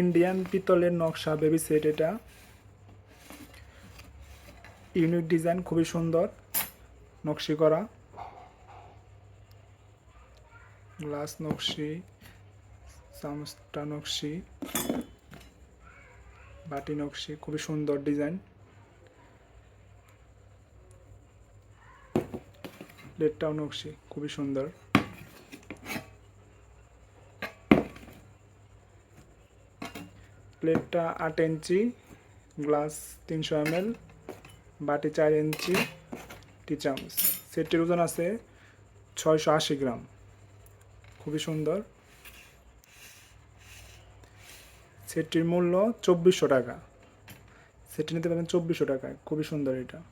Indian পিতলের নকশা baby set এটা। ইউনিক ডিজাইন খুবই সুন্দর নকশি করা। গ্লাস নকশি, চামচটা নকশি, বাটি নকশি, খুবই সুন্দর ডিজাইন প্লেটটাও নকশি, খুবই সুন্দর। প্লেটটা আট ইঞ্চি, গ্লাস তিনশো এম বাটি চার ইঞ্চি, টি চামচ। সেটটির ওজন আছে ছয়শো আশি গ্রাম। খুবই সুন্দর। সেটটির মূল্য চব্বিশশো টাকা। সেটটি নিতে পারেন চব্বিশশো টাকায়। খুবই সুন্দর এটা।